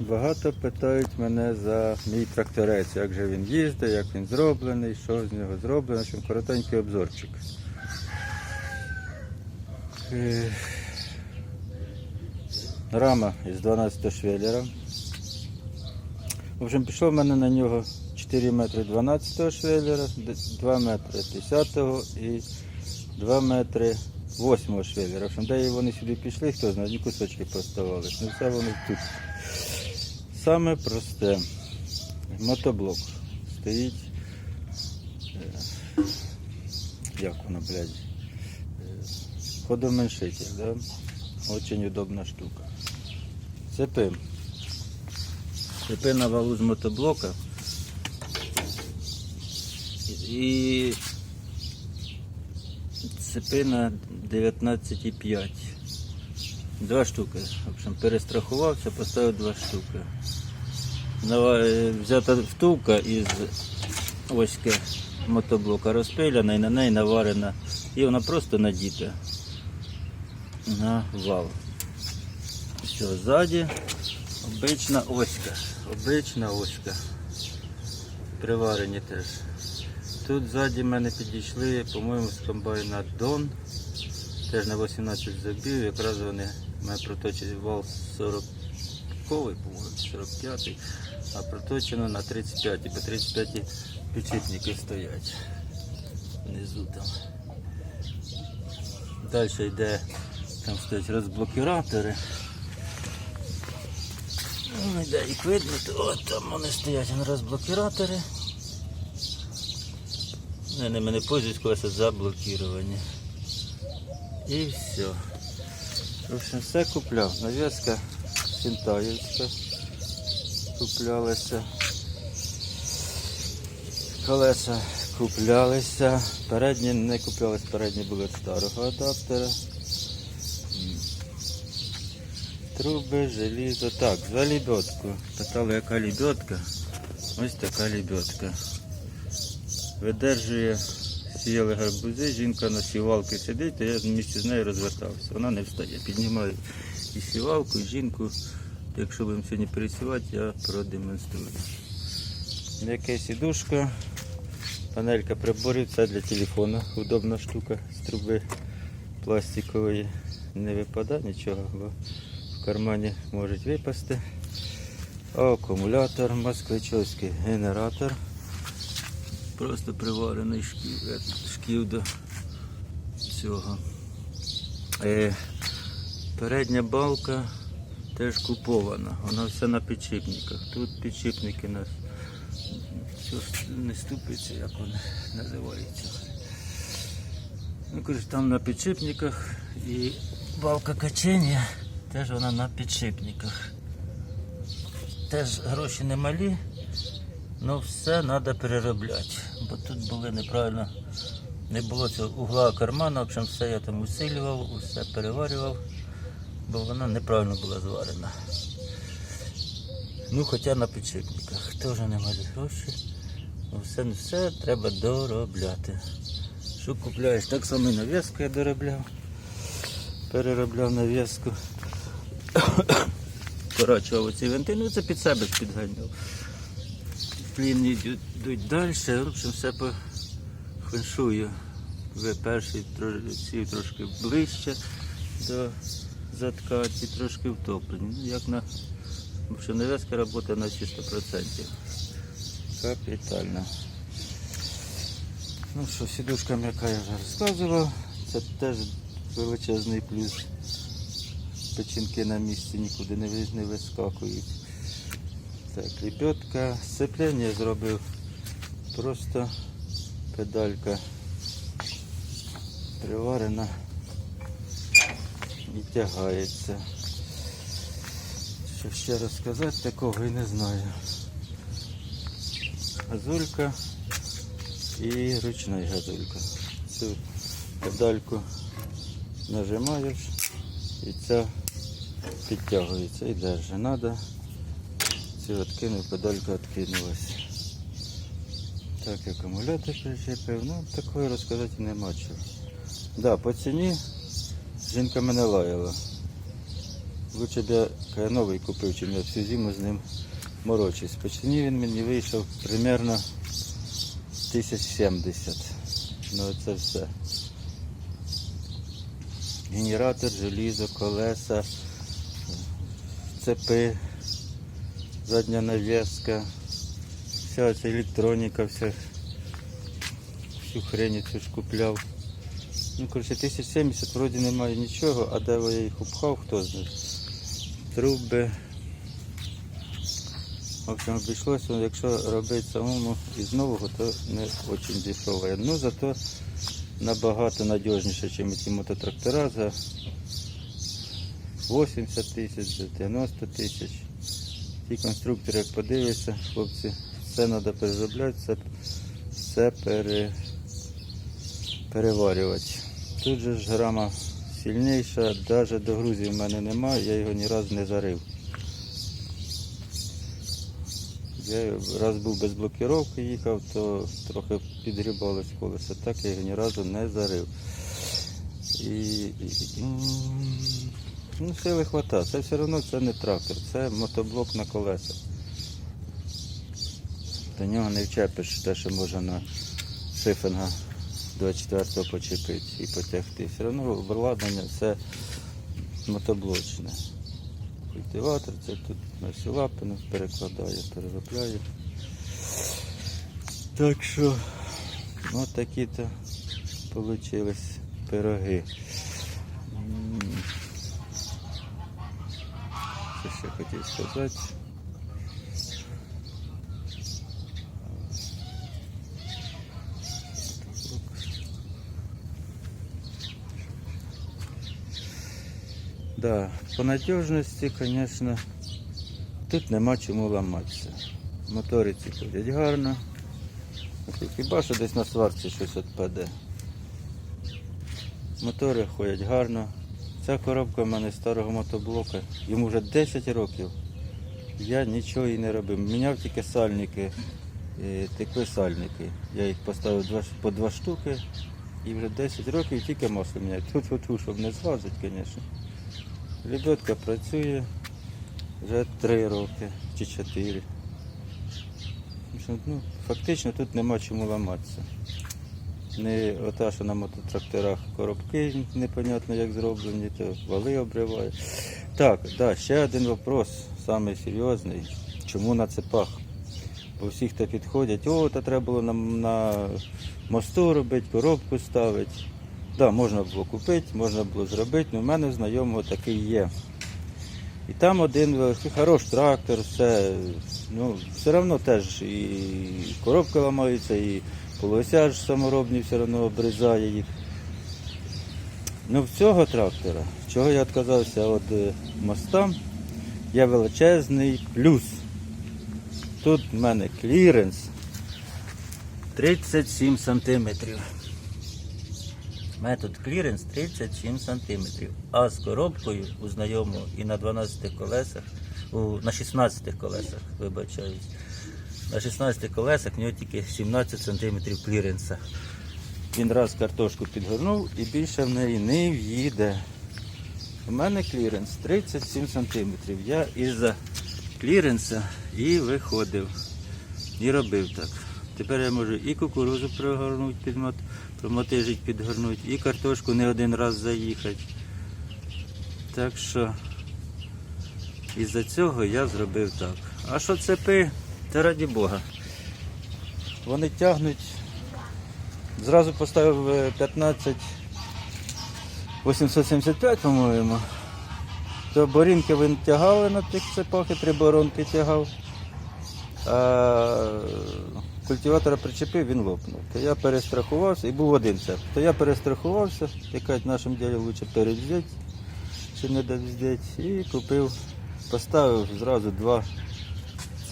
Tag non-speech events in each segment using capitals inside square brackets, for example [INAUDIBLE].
Багато питають мене за мій тракторець, як же він їздить, як він зроблений, що з нього зроблено, що коротенький обзорчик. Е, Рама із 12 швеллера. В общем, пішло в мене на нього 4 метри 12 швеллера, 2 метри 10 і 2 метри 8 швеллера. В общем, де вони сюди пішли, хто знає, ні кусочки поставали. Ну все вони тут. Саме просте. Мотоблок стоїть. е, Як воно, блядь? е, Ходоменшитель, да? Очень удобна штука. Цепи. Цепи на валу з мотоблока. І цепи на 19,5. Два штуки. В общем, перестрахувався, поставив два штуки. Е, Взята втулка із оськи мотоблока розпиляна і на неї наварена. І вона просто надіта на вал. Все, ззаді обична оська. Обична оська. Приварені теж. Тут ззаді мене підійшли, по-моєму, з комбайна Дон. Теж на 18 зубів, якраз вони мають проточений вал 40 по-моєму, 45 а проточено на 35 по 35 підшипники стоять внизу там. Далі йде, там стоять розблокіратори. Ну, йде їх видно, от там вони стоять розблокіратори. Вони ними не пользуюсь, коли це заблокіровані. І все. В общем, все купляв. Нав'язка Сінтаївська куплялися. Колеса куплялися. Передні не куплялись, передні були від старого адаптера. Труби, желізо. Так, за лебедку. Питали, яка лебедка. Ось така лебедка. Видержує, сіяли гарбузи, жінка на сівалці сидить, а я місці з нею розвертався. Вона не встає. Піднімаю і сівалку, і жінку. Якщо будемо сьогодні пересівати, я продемонструю. Яке сідушка, панелька приборів, це для телефону. Удобна штука з труби пластикової. Не випадає нічого, бо в кармані можуть випасти. Акумулятор, москвичовський генератор. Просто приварений шків, е, шків до цього. Е, передня балка теж купована, вона вся на підшипниках. Тут підшипники нас не ступиться, як вони називаються. Ну, коротше, там на підшипниках і балка качення теж вона на підшипниках. Теж гроші не але все треба переробляти. Бо тут були неправильно, не було цього угла кармана, в общем, все я там усилював, усе переварював, бо вона неправильно була зварена. Ну, хоча на підшипниках. Теж немає гроші. Ну, Все, все треба доробляти. Що купляєш? Так само і нав'язку я доробляв. Переробляв нав'язку. [COUGHS] Коротше, оці винти, ну це під себе підганяв. Плівні йдуть- далі, в общем, все по феншую. Ви перший ці трошки ближче до затка, ці трошки втоплені. Ну, як на що нав'язка працює на 100%. Капітально. Ну що, сідушка м'яка я вже розказував. Це теж величезний плюс. Печінки на місці нікуди не вискакують. Так, лебедка. Сцеплення зробив просто педалька приварена і тягається. Що ще розказати, такого і не знаю. Газулька і ручна газулька. Цю педальку нажимаєш і ця підтягується і держи. Надо. Цю відкинув, педалька відкинулася. Так, акумулятор причепив. Ну, такої розказати нема чого. Да, по ціні жінка мене лаяла. лучше б я новий купив, чим я всю зиму з ним морочусь. По ціні він мені вийшов примерно 1070. Ну це все. Генератор, желізо, колеса, цепи, задня нав'язка, вся ця електроніка, вся, всю хрень цю ж. Ну, коротше, 1070 вроді немає нічого, а де я їх упхав, хто знає. Труби. В общем, обійшлося, якщо робити самому із нового, то не дуже дешево. Ну, зато набагато надіжніше, ніж ті мототрактора за 80 тисяч, за 90 тисяч. Ті конструктори, як подивишся, хлопці, все треба переробляти, все, все пере, переварювати. Тут же ж грама сильніша, навіть до грузів в мене немає, я його ні разу не зарив. Я раз був без блокіровки їхав, то трохи підгрібалось колесо. Так я його ні разу не зарив. І, і, і, ну, сили хватає. Це все одно це не трактор, це мотоблок на колесах. До нього не вчепиш те, що можна на шифинга 24-го почепити і потягти. Все одно обладнання все мотоблочне. Культиватор, це тут на всі лапи нас перекладає, переробляє. Так що, от такі-то вийшли пироги. Що ще хотів сказати? Да, по надіжності, звісно, тут нема чому ламатися. Мотори ці ходять гарно. Хіба що десь на сварці щось відпаде. Мотори ходять гарно. Ця коробка в мене старого мотоблока. Йому вже 10 років. Я нічого і не робив. Міняв тільки сальники, е, текли сальники. Я їх поставив по два штуки і вже 10 років тільки масло міняю. Тут, тут, щоб не злазить, звісно. Лебедка працює вже 3 роки чи 4. Ну, фактично тут нема чому ламатися. Не ота, що на мототракторах коробки непонятно як зроблені, то вали обриває. Так, да, ще один вопрос, самий серйозний. Чому на цепах? Бо всі, хто підходять, о, то треба було на, на мосту робити, коробку ставити. Да, можна було купити, можна було зробити, але в мене знайомого такий є. І там один хороший трактор, все, ну, все одно теж і коробка ламається, і полося ж саморобні все одно обрізає їх. Ну, в цього трактора, чого я відказався від е, моста, є величезний плюс. Тут в мене кліренс 37 сантиметрів. Метод кліренс 37 см. А з коробкою у знайомого і на 12 колесах, у, на 16 колесах, вибачаюсь. На 16 колесах в нього тільки 17 см кліренса. Він раз картошку підгорнув і більше в неї не в'їде. У мене кліренс 37 см. Я із-за кліренса і виходив. І робив так. Тепер я можу і кукурузу пригорнути, підмот, промотижить, підгорнути, і картошку не один раз заїхати. Так що із-за цього я зробив так. А що цепи, та раді Бога. Вони тягнуть. Зразу поставив е, 15 875, по-моєму. То борінки він тягали на тих цепах і три боронки тягав. А культиватора причепив, він лопнув. То я перестрахувався і був один цеп. То я перестрахувався, яка в нашому ділі краще перевзяти, чи не довздять, і купив, поставив зразу два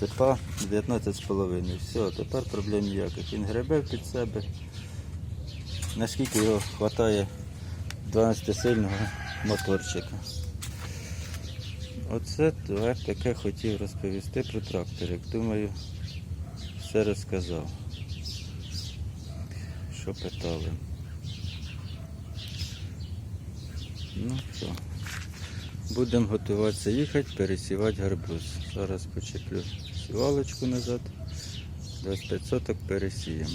цепа 19,5. Все, тепер проблем ніяких. Він гребе під себе. Наскільки його вистачає 12-сильного моторчика. Оце таке хотів розповісти про тракторик. Думаю, все розказав. Що питали. Ну що, Будемо готуватися їхати, пересівати гарбуз. Зараз почеплю сівалочку назад. 25 соток пересіємо.